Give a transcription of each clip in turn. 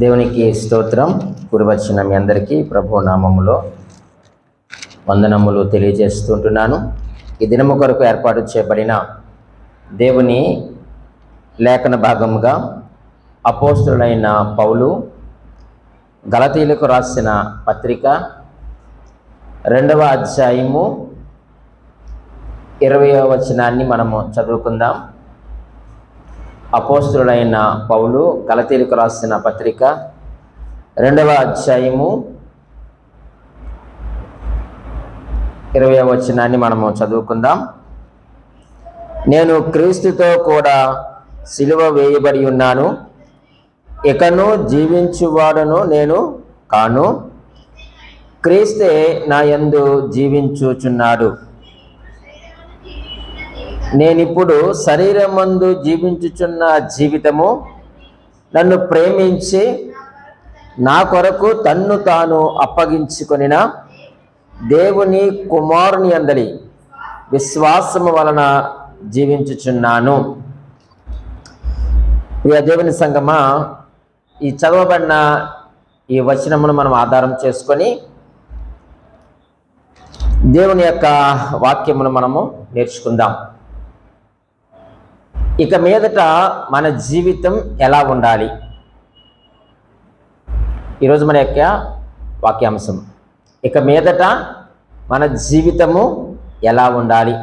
దేవునికి స్తోత్రం. కూడివచ్చిన మీ అందరికీ ప్రభు నామములో వందనములు తెలియజేస్తుంటున్నాను. ఈ దినము కొరకు ఏర్పాటు చేయబడిన దేవుని లేఖన భాగముగా అపోస్తులైన పౌలు గలతీలకు రాసిన పత్రిక రెండవ అధ్యాయము ఇరవయో వచనాన్ని మనము చదువుకుందాం. అపోస్తుడైన పౌలు గలతీలకు రాసిన పత్రిక రెండవ అధ్యాయము ఇరవై వచనాన్ని మనము చదువుకుందాం. నేను క్రీస్తుతో కూడా సిలువ వేయబడి ఉన్నాను. ఇకను జీవించువాడను నేను కాను. క్రీస్తే నా యందు జీవించుచున్నాడు. నేనిప్పుడు శరీరమందు జీవించుచున్న జీవితము నన్ను ప్రేమించి నా కొరకు తన్ను తాను అప్పగించుకొనిన దేవుని కుమారుని అందరి విశ్వాసము వలన జీవించుచున్నాను. ప్రియ దేవుని సంగమా ఈ చదవబడిన ఈ వచనమును మనం ఆధారం చేసుకొని దేవుని యొక్క వాక్యమును మనము నేర్చుకుందాం. ఇక మీదట మన జీవితం ఎలా ఉండాలి? ఈరోజు మన యొక్క వాక్యాంశం. ఇక మీదట మన జీవితము ఎలా ఉండాలి?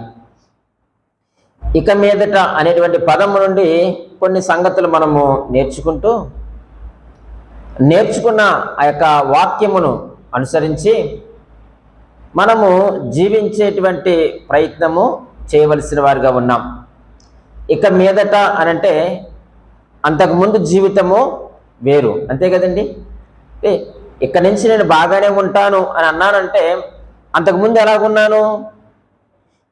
ఇక మీదట అనేటువంటి పదము నుండి కొన్ని సంగతులు మనము నేర్చుకుంటూ నేర్చుకున్న ఆ యొక్క వాక్యమును అనుసరించి మనము జీవించేటువంటి ప్రయత్నము చేయవలసిన వారిగా ఉన్నాం. ఇక మీదట అని అంటే అంతకుముందు జీవితము వేరు. అంతే కదండి? ఇక్కడి నుంచి నేను బాగానే ఉంటాను అని అన్నానంటే అంతకుముందు ఎలాగున్నాను?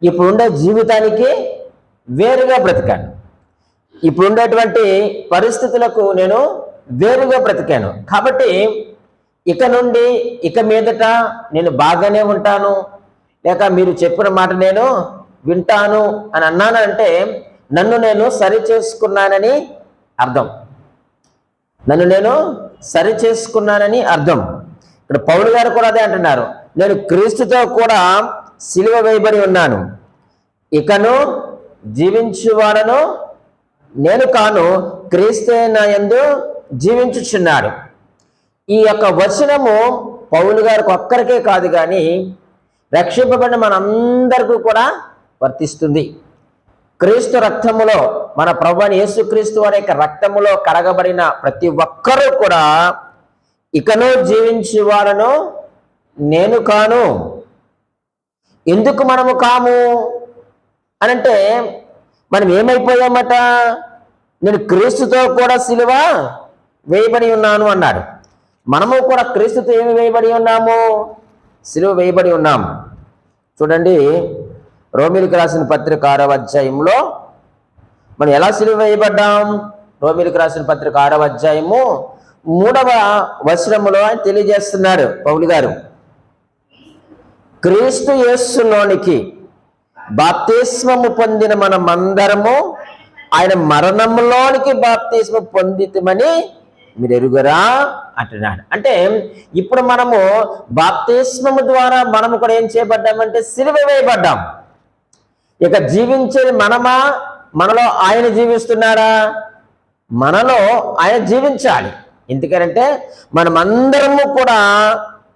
ఇప్పుడుండే జీవితానికి వేరుగా బ్రతికాను. ఇప్పుడుండేటువంటి పరిస్థితులకు నేను వేరుగా బ్రతికాను. కాబట్టి ఇక నుండి ఇక మీదట నేను బాగానే ఉంటాను. లేక మీరు చెప్పిన మాట నేను వింటాను అని అన్నానంటే నన్ను నేను సరి చేసుకున్నానని అర్థం. నన్ను నేను సరి చేసుకున్నానని అర్థం. ఇక్కడ పౌలు గారు కూడా అదే అంటున్నారు. నేను క్రీస్తుతో కూడా సిలువ వేయబడి ఉన్నాను. ఇకను జీవించువాడను నేను కాను క్రీస్తే నా యందు జీవించుచున్నాడు. ఈ యొక్క వచనము పౌలు గారికి ఒక్కరికే కాదు కానీ రక్షింపబడిన మనందరికీ కూడా వర్తిస్తుంది. క్రీస్తు రక్తములో మన ప్రభుని యేసుక్రీస్తు అనేక రక్తములో కడగబడిన ప్రతి ఒక్కరూ కూడా ఇకనో జీవించి వాళ్ళను నేను కాను. ఎందుకు మనము కాము? అనంటే మనం ఏమైపోయామట? నేను క్రీస్తుతో కూడా సిలువ వేయబడి ఉన్నాను అన్నాడు. మనము కూడా క్రీస్తుతో ఏమి వేయబడి ఉన్నాము? సిలువ వేయబడి ఉన్నాము చూడండి రోమిలకు రాసిన పత్రిక ఆరవ అధ్యాయంలో మనం ఎలా సిలువ వేయబడ్డాం? రోమిలకు రాసిన పత్రిక ఆరవ అధ్యాయము మూడవ వచనములో ఆయన తెలియజేస్తున్నారు పౌలు గారు. క్రీస్తు యేస్సులోనికి బాప్తిస్మము పొందిన మనమందరము ఆయన మరణంలోనికి బాప్తిస్మ పొందితమని మీరు ఎరుగురా? అంటున్నాడు. అంటే ఇప్పుడు మనము బాప్తిస్మము ద్వారా మనము కూడా ఏం చేయబడ్డామంటే సిలువ వేయబడ్డాం. ఇక జీవించేది మనమా? మనలో ఆయన జీవిస్తున్నారా మనలో ఆయన జీవించాలి. ఎందుకనంటే మనమందరము కూడా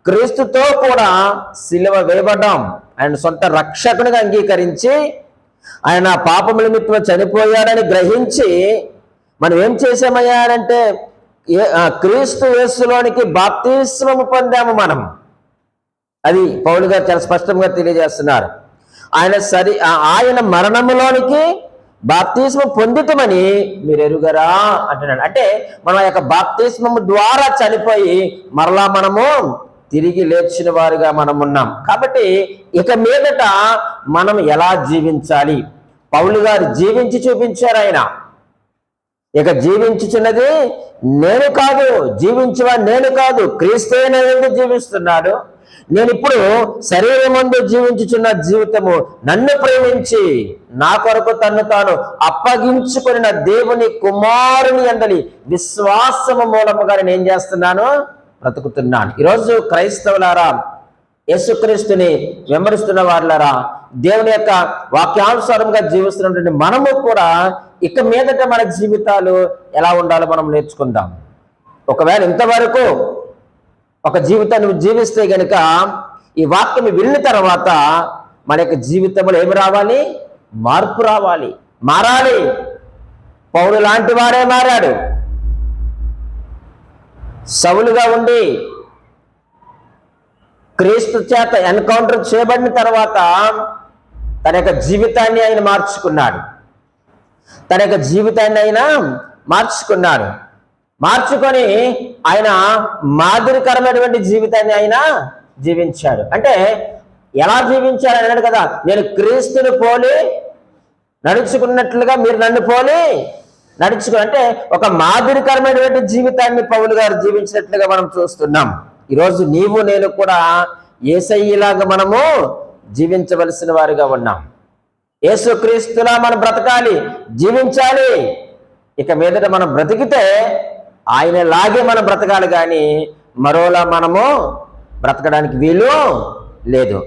క్రీస్తుతో కూడా సిలువ వేయబడ్డాం. ఆయన సొంత రక్షకునిగా అంగీకరించి ఆయన పాపముల నిమిత్తం చనిపోయాడని గ్రహించి మనం ఏం చేసామయ్యారంటే క్రీస్తు యేసులోనికి బాప్తిస్మము పొందాము మనం. అది పౌలుగా గారు చాలా స్పష్టంగా తెలియజేస్తున్నారు. ఆయన సరి ఆయన మరణములోనికి బాప్తిస్మ పొందితమని మీరు ఎరుగరా అంటున్నాడు. అంటే మనం ఆ యొక్క బాప్తిస్మము ద్వారా చనిపోయి మరలా మనము తిరిగి లేచిన వారుగా మనం ఉన్నాం. కాబట్టి ఇక మీదట మనం ఎలా జీవించాలి? పౌలు గారు జీవించి చూపించారు ఆయన. ఇక జీవించుచున్నది నేను కాదు జీవించవా నేను కాదు క్రీస్తు జీవిస్తున్నాడు. నేను ఇప్పుడు శరీరం ముందు జీవించుచున్న జీవితము నన్ను ప్రేమించి నా కొరకు తన్ను తాను అప్పగించుకున్న దేవుని కుమారుని అందలి విశ్వాసము మూలముగా నేను ఏం చేస్తున్నాను? బ్రతుకుతున్నాను. ఈరోజు క్రైస్తవులారా యేసుక్రీస్తుని వెంబడిస్తున్న వారులారా దేవుని యొక్క వాక్యానుసారంగా జీవిస్తున్నటువంటి మనము కూడా ఇక మీదట మన జీవితాలు ఎలా ఉండాలో మనం నేర్చుకుందాం. ఒకవేళ ఇంతవరకు ఒక జీవితాన్ని జీవిస్తే గనుక ఈ వాక్యం విన్న తర్వాత మన యొక్క జీవితంలో ఏమి రావాలి? మార్పు రావాలి. మారాలి. పౌరు లాంటి వాడే మారాడు. సవులుగా ఉండి క్రీస్తు చేత ఎన్కౌంటర్ చేయబడిన తర్వాత తన యొక్క జీవితాన్ని ఆయన మార్చుకున్నాడు. తన యొక్క జీవితాన్ని ఆయన మార్చుకున్నాడు. మార్చుకొని ఆయన మాదిరికరమైనటువంటి జీవితాన్ని ఆయన జీవించాడు. అంటే ఎలా జీవించాడు అన్నాడు కదా నేను క్రీస్తుని పోలి నడుచుకున్నట్లుగా మీరు నన్ను పోలి నడుచుకు అంటే ఒక మాదిరికరమైనటువంటి జీవితాన్ని పౌలు గారు జీవించినట్లుగా మనం చూస్తున్నాం. ఈరోజు నీవు నేను కూడా ఏసయ్యలాగా మనము జీవించవలసిన వారిగా ఉన్నాం. యేసుక్రీస్తులా మనం బ్రతకాలి జీవించాలి. ఇక మీదట మనం బ్రతికితే ఆయన లాగే మనం బ్రతకాలి కానీ మరోలా మనము బ్రతకడానికి వీలు లేదు.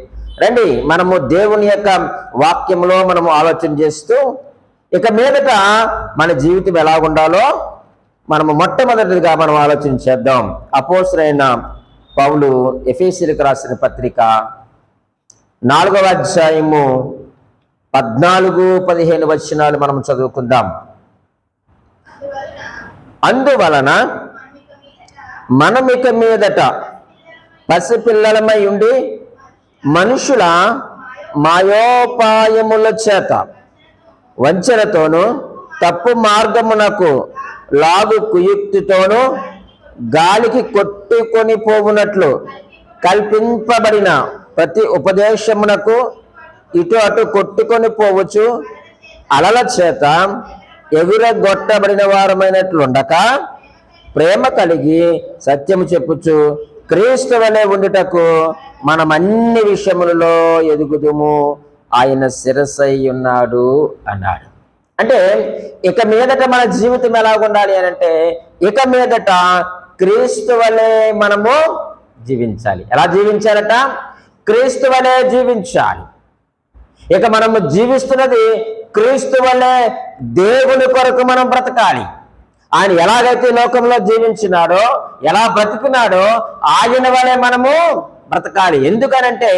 రండి మనము దేవుని యొక్క వాక్యంలో మనము ఆలోచన చేస్తూ ఇక మీదట మన జీవితం ఎలా ఉండాలో మనము మొట్టమొదటిగా మనం ఆలోచన చేద్దాం. అపోసరైన పౌలు ఎఫీసీలకు రాసిన పత్రిక నాలుగవ అధ్యాయము పద్నాలుగు పదిహేను వచనాలు మనం చదువుకుందాం. అందువలన మనమిక మీదట పసిపిల్లలమై ఉండి మనుషుల మాయోపాయముల చేత వంచనతోనూ తప్పు మార్గమునకు లాగు కుయుక్తితోనూ గాలికి కొట్టుకొని పోవునట్లు కల్పింపబడిన ప్రతి ఉపదేశమునకు ఇటు అటు కొట్టుకొని పోవచ్చు. అలల చేత ఎగురగొట్టబడిన వారమైనట్లుండక ప్రేమ కలిగి సత్యము చెప్పుచు క్రీస్తు వలె ఉండుటకు మనం అన్ని విషయములలో ఎదుగుదుము. ఆయన శిరసై ఉన్నాడు అన్నాడు. అంటే ఇక మీదట మన జీవితం ఎలా ఉండాలి అని అంటే ఇక మీదట క్రీస్తు వలె మనము జీవించాలి. ఎలా జీవించాలట? క్రీస్తు వలె జీవించాలి. ఇక మనము జీవిస్తున్నది క్రీస్తు వల్లే దేవుని కొరకు మనం బ్రతకాలి. ఆయన ఎలాగైతే లోకంలో జీవించినాడో ఎలా బ్రతికినాడో ఆయన వలె మనము బ్రతకాలి. ఎందుకనంటే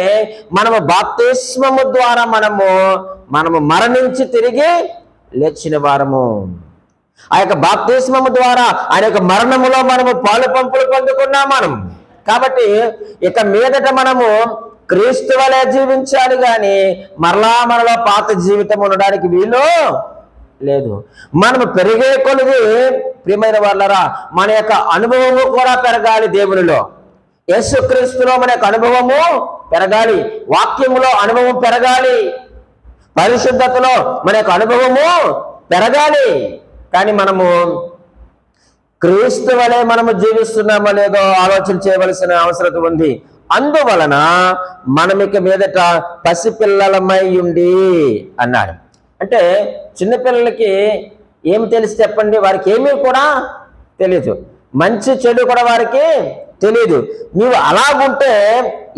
మనము బాప్తిస్మము ద్వారా మనము మనము మరణించి తిరిగి లేచిన వారము. ఆ యొక్క బాప్తిస్మము ద్వారా ఆయన యొక్క మరణములో మనము పాలు పంపులు పొందుకున్నాం మనం. కాబట్టి ఇక మీదట మనము క్రీస్తు వలె జీవించాలి కానీ మరలా మనలో పాత జీవితం ఉండడానికి వీలు లేదు. మనం పెరిగే కొలిది ప్రియమైన వాళ్ళరా మన యొక్క అనుభవము కూడా పెరగాలి దేవునిలో. యేసుక్రీస్తులో మన యొక్క అనుభవము పెరగాలి వాక్యములో అనుభవం పెరగాలి పరిశుద్ధతలో మన యొక్క అనుభవము పెరగాలి. కానీ మనము క్రీస్తు వలె మనము జీవిస్తున్నామో లేదో ఆలోచన చేయవలసిన అవసరం ఉంది. అందువలన మనమిక మీదట పసిపిల్లలమై ఉండి అన్నాడు. అంటే చిన్నపిల్లలకి ఏమి తెలిసి చెప్పండి? వారికి ఏమీ కూడా తెలియదు మంచి చెడు కూడా వారికి తెలియదు నీవు అలాగుంటే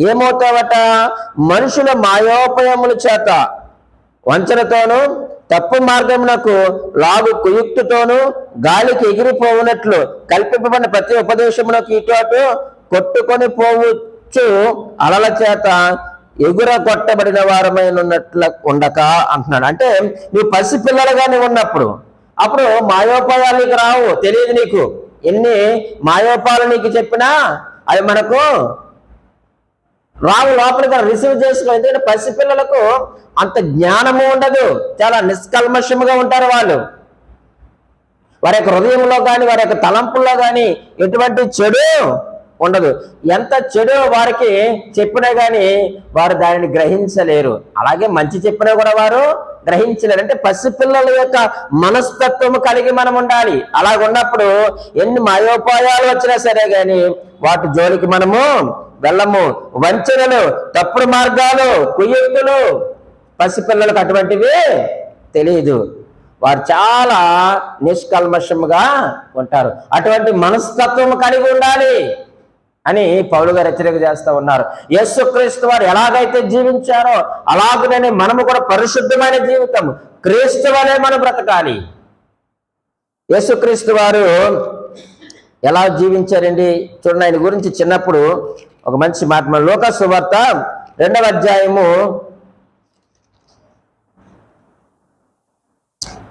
ఏమవుతావట? మనుషుల మాయోపయముల చేత వంచనతోనూ తప్పు మార్గమునకు లాగు కుయుక్తితోనూ గాలికి ఎగిరిపోవునట్లు కల్పింపబడిన ప్రతి ఉపదేశమునకు ఇటు అటు కొట్టుకొని పోవచ్చు అలల చేత ఎగుర కొట్టబడిన వారమైన ఉండక అంటున్నాడు. అంటే నువ్వు పసిపిల్లలుగానే ఉన్నప్పుడు అప్పుడు మాయోపాయాలు నీకు రావు తెలియదు నీకు. ఎన్ని మాయోపాలు నీకు చెప్పినా అవి మనకు రావు లోపలికి రిసీవ్ చేసుకో ఎందుకంటే పసిపిల్లలకు అంత జ్ఞానము ఉండదు. చాలా నిష్కల్మషముగా ఉంటారు వాళ్ళు. వారి యొక్క హృదయంలో కానీ వారి యొక్క తలంపుల్లో కానీ ఎటువంటి చెడు ఉండదు. ఎంత చెడు వారికి చెప్పినా కానీ వారు దానిని గ్రహించలేరు. అలాగే మంచి చెప్పినా కూడా వారు గ్రహించలేరు. అంటే పసిపిల్లల యొక్క మనస్తత్వము కలిగి మనం ఉండాలి. అలాగ ఉన్నప్పుడు ఎన్ని మాయోపాయాలు వచ్చినా సరే కానీ వాటి జోలికి మనము వెళ్ళము. వంచనలు తప్పుడు మార్గాలు కుయ్యెత్తులు పసిపిల్లలకు అటువంటివి తెలియదు. వారు చాలా నిష్కల్మషముగా ఉంటారు. అటువంటి మనస్తత్వం కలిగి ఉండాలి. అని పౌలు గారు హెచ్చరిక చేస్తూ ఉన్నారు. యేసుక్రీస్తు వారు ఎలాగైతే జీవించారో అలాగనే మనము కూడా పరిశుద్ధమైన జీవితం. క్రీస్తు వలె మనం బ్రతకాలి. యేసుక్రీస్తు వారు ఎలా జీవించారండి? చూడండి ఆయన గురించి చిన్నప్పుడు ఒక మంచి మాట మన లోక సువార్త రెండవ అధ్యాయము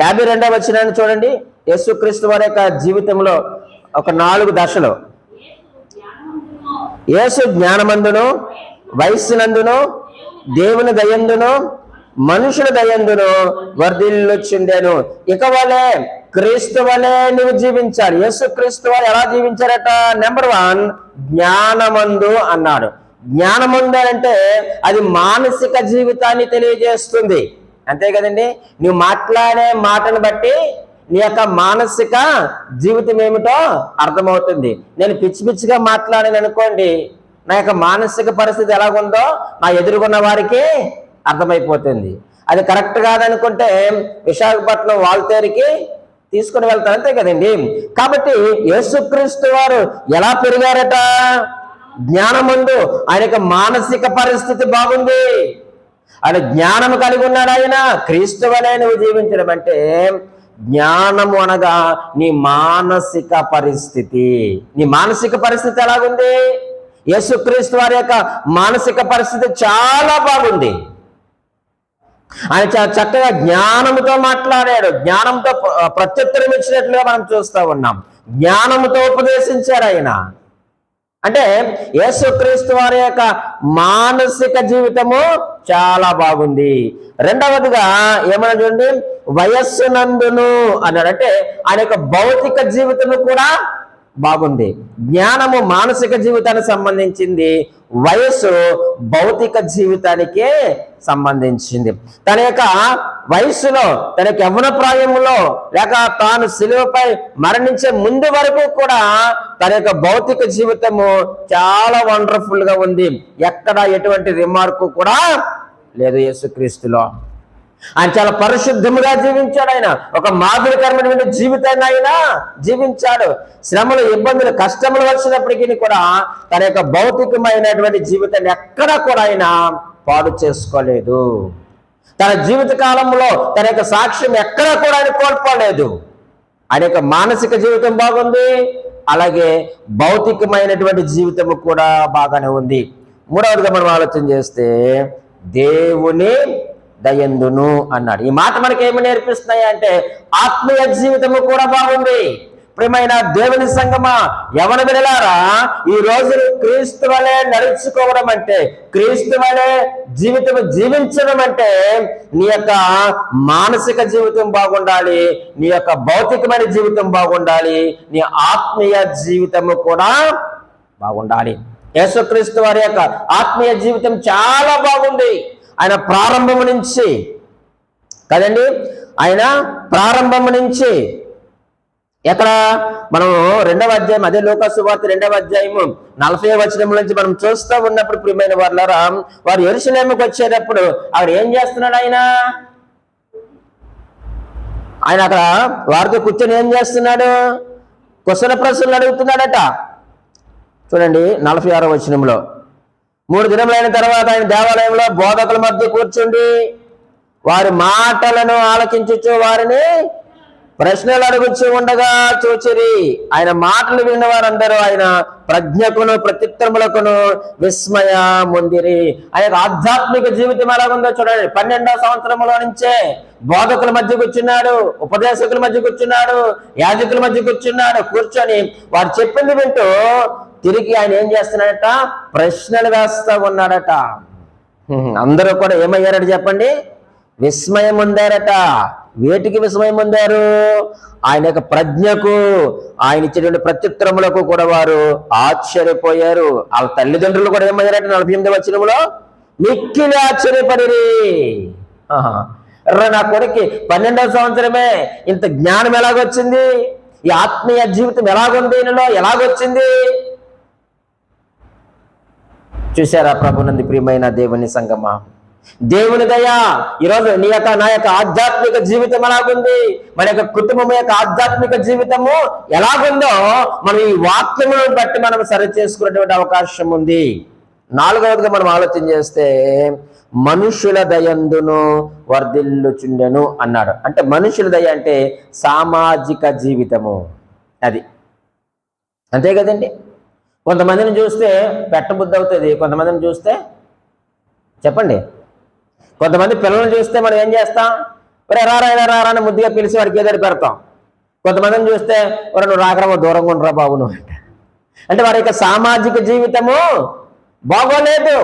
యాభై రెండవ వచ్చినాన్ని చూడండి. యేసుక్రీస్తు వారి యొక్క జీవితంలో ఒక నాలుగు దశలు. యేసు జ్ఞానమందును వయస్సునందును దేవుని దయందును మనుషుల దయందును వర్ధిల్లుచుండెను. ఇక వలే క్రీస్తు వలె నువ్వు జీవించాలి. యేసు క్రీస్తు వారు ఎలా జీవించారట? నెంబర్ వన్ జ్ఞానమందు అన్నాడు. జ్ఞానమందు అంటే అది మానసిక జీవితాన్ని తెలియజేస్తుంది. అంతే కదండి? నువ్వు మాట్లాడే మాటను బట్టి నీ యొక్క మానసిక జీవితం ఏమిటో అర్థమవుతుంది. నేను పిచ్చి పిచ్చిగా మాట్లాడాను అనుకోండి నా యొక్క మానసిక పరిస్థితి ఎలాగుందో నా ఎదుర్కొన్న వారికి అర్థమైపోతుంది. అది కరెక్ట్ కాదనుకుంటే విశాఖపట్నం వాల్తేరికి తీసుకుని వెళ్తారు అంతే కదండి. కాబట్టి యేసుక్రీస్తు వారు ఎలా పెరిగారట? జ్ఞానముందు ఆయన యొక్క మానసిక పరిస్థితి బాగుంది. ఆయన జ్ఞానం కలిగి ఉన్నాడు ఆయన క్రీస్తువనే నువ్వు జీవించడం అంటే జ్ఞానము అనగా నీ మానసిక పరిస్థితి. నీ మానసిక పరిస్థితి ఎలాగుంది? యేసుక్రీస్తు వారి యొక్క మానసిక పరిస్థితి చాలా బాగుంది. ఆయన చాలా చక్కగా జ్ఞానముతో మాట్లాడాడు. జ్ఞానంతో ప్రత్యుత్తరం ఇచ్చినట్లుగా మనం చూస్తా ఉన్నాం. జ్ఞానముతో ఉపదేశించారు ఆయన. అంటే యేసుక్రీస్తు వారి యొక్క మానసిక జీవితము చాలా బాగుంది. రెండవదిగా ఏమన్నా చూడండి? వయస్సునందును అన్నాడు. అంటే ఆయన యొక్క భౌతిక జీవితము కూడా బాగుంది. జ్ఞానము మానసిక జీవితానికి సంబంధించింది. వయస్సు భౌతిక జీవితానికే సంబంధించింది. తన యొక్క వయస్సులో తన యొక్క యవ్వన ప్రాయంలో లేక తాను సిలువపై మరణించే ముందు వరకు కూడా తన యొక్క భౌతిక జీవితము చాలా వండర్ఫుల్గా ఉంది. ఎక్కడ ఎటువంటి రిమార్కు కూడా లేదు యేసుక్రీస్తులో. ఆయన చాలా పరిశుద్ధముగా జీవించాడు ఆయన. ఒక మాదిరికరమైన జీవితాన్ని ఆయన జీవించాడు. శ్రమలు ఇబ్బందులు కష్టములు వచ్చినప్పటికీ కూడా తన యొక్క భౌతికమైనటువంటి జీవితాన్ని ఎక్కడా కూడా ఆయన పాడు చేసుకోలేదు. తన జీవిత కాలంలో తన యొక్క సాక్ష్యం ఎక్కడా కూడా ఆయన కోల్పోలేదు. ఆయన యొక్క మానసిక జీవితం బాగుంది అలాగే భౌతికమైనటువంటి జీవితం కూడా బాగానే ఉంది. మూడవదిగా మనం ఆలోచన చేస్తే దేవుని దయందును అన్నాడు. ఈ మాట మనకి ఏమి నేర్పిస్తున్నాయి అంటే ఆత్మీయ జీవితము కూడా బాగుంది. ప్రియమైన దేవుని సంగమా ఎవరు వినలారా ఈ రోజు క్రీస్తు వలె నడుచుకోవడం అంటే క్రీస్తు వలె జీవితం జీవించడం అంటే నీ యొక్క మానసిక జీవితం బాగుండాలి నీ యొక్క భౌతికమైన జీవితం బాగుండాలి నీ ఆత్మీయ జీవితము కూడా బాగుండాలి. యేసుక్రీస్తు వారి యొక్క ఆత్మీయ జీవితం చాలా బాగుంది. ఆయన ప్రారంభం నుంచి కదండి? ఆయన ప్రారంభం నుంచి ఎక్కడ? మనము రెండవ అధ్యాయం అదే లోక సువార్త రెండవ అధ్యాయము నలభై వచనం నుంచి మనం చూస్తూ ఉన్నప్పుడు ప్రియమైన వాళ్ళరా వారు ఎరుసలేముకి వచ్చేటప్పుడు అక్కడ ఏం చేస్తున్నాడు ఆయన? ఆయన అక్కడ వారితో కూర్చొని ఏం చేస్తున్నాడు? కుశల ప్రశ్నలు అడుగుతున్నాడట. చూడండి నలభై ఆరో వచనంలో మూడు దినములైన తర్వాత ఆయన దేవాలయంలో బోధకుల మధ్య కూర్చుండి వారి మాటలను ఆలకించుచు వారిని ప్రశ్నలు అడుగుచు ఉండగా చూచిరి. ఆయన మాటలు విన్న వారందరూ ఆయన ప్రజ్ఞకును ప్రత్యుత్తరములకును విస్మయ ముందిరి. ఆయన ఆధ్యాత్మిక జీవితం ఎలాగుందో చూడండి. పన్నెండవ సంవత్సరంలో నుంచే బోధకుల మధ్య కూర్చున్నాడు ఉపదేశకుల మధ్య కూర్చున్నాడు యాజకుల మధ్య కూర్చున్నాడు కూర్చొని వారు చెప్పింది వింటూ తిరిగి ఆయన ఏం చేస్తున్నాడట? ప్రశ్నలు వేస్తా ఉన్నాడట. అందరూ కూడా ఏమయ్యారట చెప్పండి? విస్మయం ఉందారట. వేటికి విస్మయం పొందారు ఆయన యొక్క ప్రజ్ఞకు ఆయన ఇచ్చేటువంటి ప్రత్యుత్తరములకు కూడా వారు ఆశ్చర్యపోయారు. వాళ్ళ తల్లిదండ్రులు కూడా ఏమయ్యారట నలభై ఎనిమిది వచ్చినములో మిక్కిలి ఆశ్చర్యపడి ఆహా. ఎర్ర నా కొడుకు పన్నెండవ సంవత్సరమే ఇంత జ్ఞానం ఎలాగొచ్చింది? ఈ ఆత్మీయ జీవితం ఎలాగుంది? ఎలాగొచ్చింది? చూసారా ప్రభునంది ప్రియమైన దేవుని సంగమా? దేవుని దయ ఈరోజు నీ యొక్క నా యొక్క ఆధ్యాత్మిక జీవితం ఎలాగుంది? మన యొక్క కుటుంబం యొక్క ఆధ్యాత్మిక జీవితము ఎలాగుందో మనం ఈ వాక్యములను బట్టి మనం సరి చేసుకునేటువంటి అవకాశం ఉంది. నాలుగవదిగా మనం ఆలోచన చేస్తే మనుషుల దయందును వర్ధిల్లుచుండెను అన్నాడు. అంటే మనుషుల దయ అంటే సామాజిక జీవితము. అది. అంతే కదండి? కొంతమందిని చూస్తే పెట్టబుద్ధి అవుతుంది కొంతమందిని చూస్తే చెప్పండి. కొంతమంది పిల్లల్ని చూస్తే మనం ఏం చేస్తాం? ఒరే రారా రారా అని ముద్దుగా పిలిచి వాడికి ఏదో పెడతాం. కొంతమందిని చూస్తే ఒరే నువ్వు రాకరమో దూరంగా ఉండరా బాబు నువ్వు అంటే. అంటే వారి యొక్క సామాజిక జీవితము బాగోలేదు.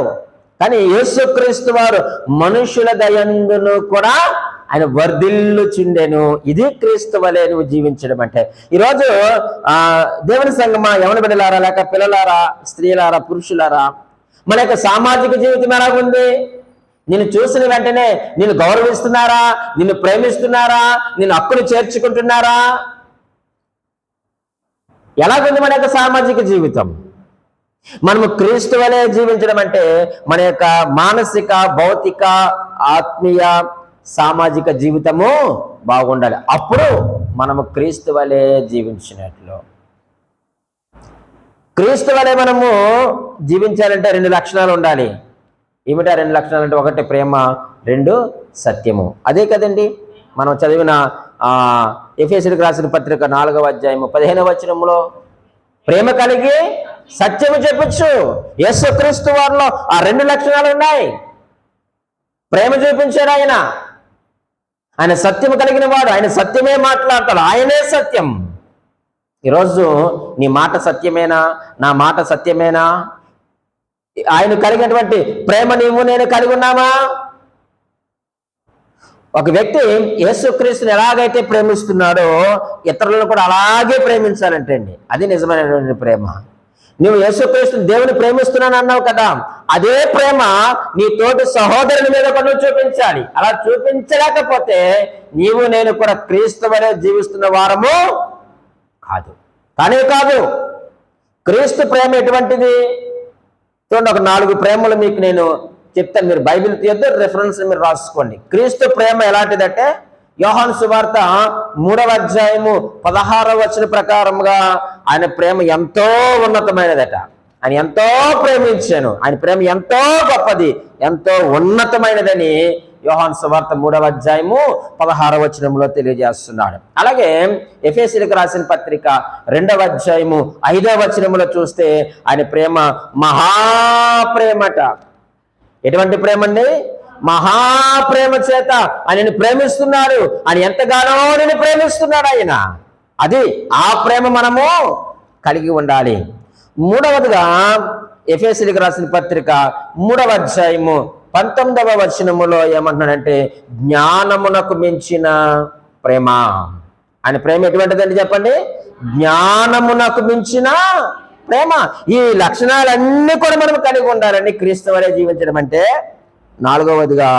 కానీ యేసుక్రీస్తు వారు మనుషుల దయందును కూడా ఆయన వర్ధిల్లుచుండెను. ఇది క్రీస్తు వలె నువ్వు జీవించడం అంటే. ఈరోజు ఆ దేవుని సంగమా యవన బిడ్డలారా లేక పిల్లలారా స్త్రీలారా పురుషులారా మన యొక్క సామాజిక జీవితం ఎలా ఉంది? నిన్ను చూసిన వెంటనే నిన్ను గౌరవిస్తున్నారా? నిన్ను ప్రేమిస్తున్నారా? నిన్ను అప్పులు చేర్చుకుంటున్నారా? ఎలాగుంది మన యొక్క సామాజిక జీవితం? మనము క్రీస్తు వలె జీవించడం అంటే మన యొక్క మానసిక భౌతిక ఆత్మీయ సామాజిక జీవితము బాగుండాలి. అప్పుడు మనము క్రీస్తు వలె జీవించినట్లు. క్రీస్తు వలె మనము జీవించాలంటే రెండు లక్షణాలు ఉండాలి. ఏమిటా రెండు లక్షణాలు అంటే ఒకటి ప్రేమ రెండు సత్యము. అదే కదండి మనం చదివిన ఆ ఎఫ్ఎస్డికి రాసిన పత్రిక నాలుగవ అధ్యాయము పదిహేనవ వచనంలో ప్రేమ కలిగి సత్యము చెప్పచ్చు యేసుక్రీస్తు వారిలో ఆ రెండు లక్షణాలు ఉన్నాయి. ప్రేమ చూపించాడు ఆయన. ఆయన సత్యము కలిగిన వాడు ఆయన సత్యమే మాట్లాడతాడు. ఆయనే సత్యం. ఈరోజు నీ మాట సత్యమేనా? నా మాట సత్యమేనా? ఆయన కలిగినటువంటి ప్రేమ నువ్వు నేను కలిగి ఉన్నామా? ఒక వ్యక్తి యేసుక్రీస్తుని ఎలాగైతే ప్రేమిస్తున్నాడో ఇతరులను కూడా అలాగే ప్రేమించాలంటే అండి అది నిజమైనటువంటి ప్రేమ. నువ్వు యేసుక్రీస్తుని దేవుని ప్రేమిస్తున్నాను అన్నావు కదా. అదే ప్రేమ నీ తోటి సహోదరుని మీద కూడా చూపించాలి. అలా చూపించలేకపోతే నీవు నేను కూడా క్రీస్తు వలె జీవిస్తున్న వారము కాదు. కానీ కాదు క్రీస్తు ప్రేమ ఎటువంటిది? చూడండి ఒక నాలుగు ప్రేమలు మీకు నేను చెప్తాను మీరు బైబిల్ తీయద్దు రెఫరెన్స్ మీరు రాసుకోండి. క్రీస్తు ప్రేమ ఎలాంటిదంటే యోహాన్ సువార్త మూడవ అధ్యాయము పదహారవ వచ్చిన ప్రకారంగా ఆయన ప్రేమ ఎంతో ఉన్నతమైనదట. ఆయన ఎంతో ప్రేమించాను. ఆయన ప్రేమ ఎంతో గొప్పది ఎంతో ఉన్నతమైనదని యోహాన్ సువార్త మూడవ అధ్యాయము పదహార వచనంలో తెలియజేస్తున్నాడు. అలాగే ఎఫ్ఎస్సీలకు రాసిన పత్రిక రెండవ అధ్యాయము ఐదవ వచనములో చూస్తే ఆయన ప్రేమ మహాప్రేమట. ఎటువంటి ప్రేమ అండి మహాప్రేమ చేత ఆయనను ప్రేమిస్తున్నాడు. ఆయన ఎంతగానో నేను ప్రేమిస్తున్నాడు ఆయన. అది ఆ ప్రేమ మనము కలిగి ఉండాలి. మూడవదిగా ఎఫ్ఎస్సీలకు రాసిన పత్రిక మూడవ అధ్యాయము పంతొమ్మిదవ వచనములో ఏమంటున్నాడంటే జ్ఞానమునకు మించిన ప్రేమ. ఆయన ప్రేమ ఎటువంటిదండి చెప్పండి? జ్ఞానమునకు మించిన ప్రేమ. ఈ లక్షణాలన్నీ కూడా మనం కలిగి ఉండాలండి క్రీస్తు వరే జీవించడం అంటే. నాలుగవదిగా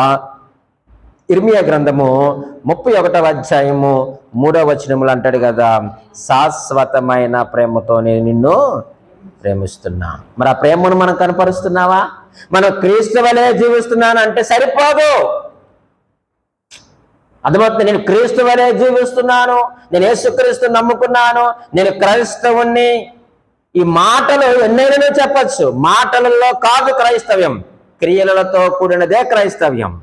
ఇర్మియా గ్రంథము ముప్పై ఒకటవ అధ్యాయము మూడవ వచనములు అంటాడు కదా శాశ్వతమైన ప్రేమతో నేను నిన్ను ప్రేమిస్తున్నా. మరి ఆ ప్రేమను మనం కనపరుస్తున్నావా? మనం క్రీస్తు వలె జీవిస్తున్నాను అంటే సరిపోదు. అర్థమవుతుంది? నేను క్రీస్తు వలె జీవిస్తున్నాను నేను యేసుక్రీస్తు నమ్ముకున్నాను నేను క్రైస్తవుణ్ణి. ఈ మాటలు ఎన్నైనా చెప్పచ్చు. మాటలలో కాదు క్రైస్తవ్యం క్రియలతో కూడినదే క్రైస్తవ్యం.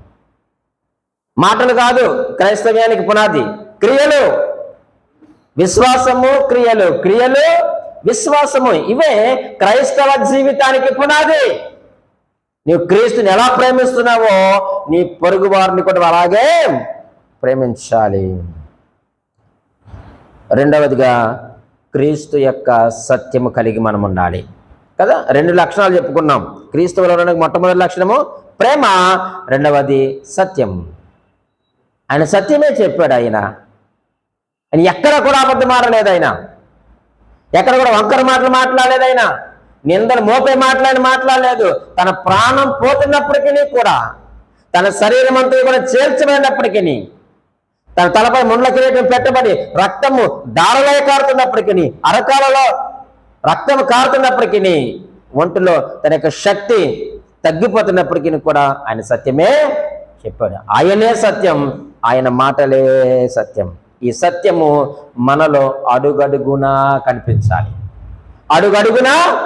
మాటలు కాదు క్రైస్తవ్యానికి పునాది. క్రియలు. విశ్వాసము క్రియలు. క్రియలు విశ్వాసము. ఇవే క్రైస్తవ జీవితానికి పునాది. నీవు క్రీస్తుని ఎలా ప్రేమిస్తున్నావో నీ పొరుగు వారిని కూడా అలాగే ప్రేమించాలి. రెండవదిగా క్రీస్తు యొక్క సత్యము కలిగి మనం ఉండాలి. కదా? రెండు లక్షణాలు చెప్పుకున్నాం. క్రీస్తువులో మొట్టమొదటి లక్షణము ప్రేమ రెండవది సత్యం. ఆయన సత్యమే చెప్పాడు ఆయన. ఆయన ఎక్కడ కూడా అబద్ధం మారలేదు ఆయన. ఎక్కడ కూడా వంకర మాటలు మాట్లాడలేదు ఆయన. నిందలు మోపే మాట్లాడి మాట్లాడలేదు. తన ప్రాణం పోతున్నప్పటికీ కూడా తన శరీరం అంతా కూడా చేర్చబడినప్పటికీ తన తలపై ముండ్ల కిరీటం పెట్టబడి రక్తము దారలే కారుతున్నప్పటికీ అరకాలలో రక్తము కారుతున్నప్పటికీ ఒంటిలో తన యొక్క శక్తి తగ్గిపోతున్నప్పటికీ కూడా ఆయన సత్యమే చెప్పాడు. ఆయనే సత్యం. ఆయన మాటలే సత్యం. ఈ సత్యము మనలో అడుగడుగునా కనిపించాలి. అడుగడుగునా?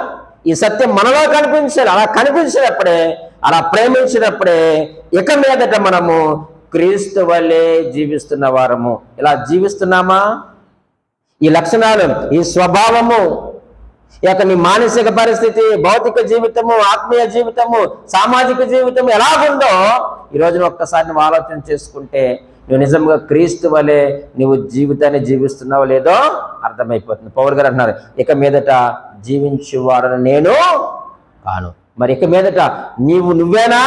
ఈ సత్యం మనలో కనిపించాలి. అలా కనిపించినప్పుడే అలా ప్రేమించినప్పుడే ఇక మీదట మనము క్రీస్తు వల్లే జీవిస్తున్న వారము. ఇలా జీవిస్తున్నామా? ఈ లక్షణాలు ఈ స్వభావము ఈ యొక్క నీ మానసిక పరిస్థితి భౌతిక జీవితము ఆత్మీయ జీవితము సామాజిక జీవితం ఎలాగుందో ఈ రోజున ఒక్కసారి నువ్వు ఆలోచన చేసుకుంటే నువ్వు నిజంగా క్రీస్తు వలె నువ్వు జీవితాన్ని జీవిస్తున్నావో లేదో అర్థమైపోతుంది. పౌరు గారు అంటున్నారు ఇక మీదట జీవించేవాడని నేను కాను. మరి ఇక మీదట నీవు నువ్వేనా?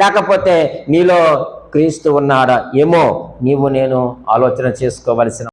లేకపోతే నీలో క్రీస్తు ఉన్నాడా? ఏమో నీవు నేను ఆలోచన చేసుకోవలసిన